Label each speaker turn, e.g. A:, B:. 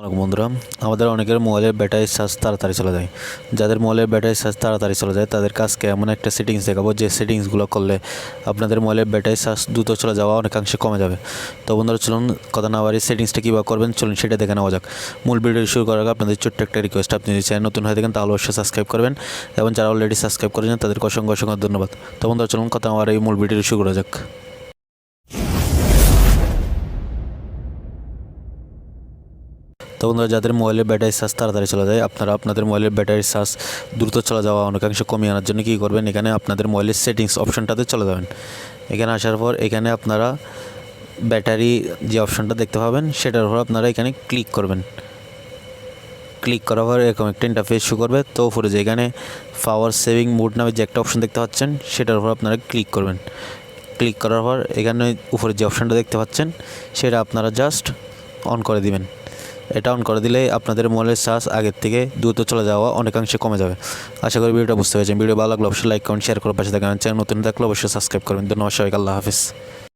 A: অনেক বন্ধুরা। আমাদের অনেকের মোবাইলের ব্যাটারি চার্জ তাড়াতাড়ি চলে যায়। যাদের মোবাইলের ব্যাটারি চার্জ তাড়াতাড়ি চলে যায়, তাদের কাছকে এমন একটা সেটিংস দেখাবো যে সেটিংসগুলো করলে আপনাদের মোবাইলের ব্যাটারি চার্জ দ্রুত চলে যাওয়া অনেকাংশে কমে যাবে। তো বন্ধুরা, চলুন কথা না বাড়ি সেটিংসটা কীভাবে করবেন, চলুন সেটা দেখে নেওয়া যাক। মূল ভিডিও শুরু করার আগে আপনাদের ছোট্ট একটা রিকোয়েস্ট আপনি যদি চ্যানেল নতুন হয়ে থাকেন, তাহলে অবশ্যই সাবস্ক্রাইব করবেন এবং যারা অলরেডি সাবস্ক্রাইব করেছেন, তাদেরকে অসংখ্য অসংখ্য ধন্যবাদ। তো বন্ধুরা, চলুন কথা আমার এই মূল ভিডিও শুরু করা যাক। তো বন্ধুরা, যাদের মোবাইলের ব্যাটারি চার্জ তাড়াতাড়ি চলে যায়, আপনারা আপনাদের মোবাইলের ব্যাটারি চার্জ দ্রুত চলে যাওয়া অনেকাংশ কমিয়ে আনার জন্য কী করবেন? এখানে আপনাদের মোবাইলের সেটিংস অপশনটাতে চলে যাবেন। এখানে আসার পর এখানে আপনারা ব্যাটারি যে অপশনটা দেখতে পাবেন, সেটার উপর আপনারা এখানে ক্লিক করবেন। ক্লিক করার পর এরকম একটা ইন্টারফেস শু করবে। তো উপরে যে এখানে পাওয়ার সেভিং মোড নামে যে একটা অপশন দেখতে পাচ্ছেন, সেটার উপর আপনারা ক্লিক করবেন। ক্লিক করার পর এখানে উপরে যে অপশনটা দেখতে পাচ্ছেন, সেটা আপনারা জাস্ট অন করে দিবেন। এটা অন করে দিলে আপনাদের মোবাইলের চার্জ আগের থেকে দ্রুত চলে যাওয়া অনেকাংশে কমে যাবে। আশা করি ভিডিওটা বুঝতে পেরেছেন। ভিডিও ভালো লাগলে অবশ্যই লাইক কমেন্ট শেয়ার করে পাশে থাকবেন। চ্যানেল নতুন থাকলে অবশ্যই সাবস্ক্রাইব করবেন। ধন্যবাদ সবাইকে। আল্লাহ হাফিজ।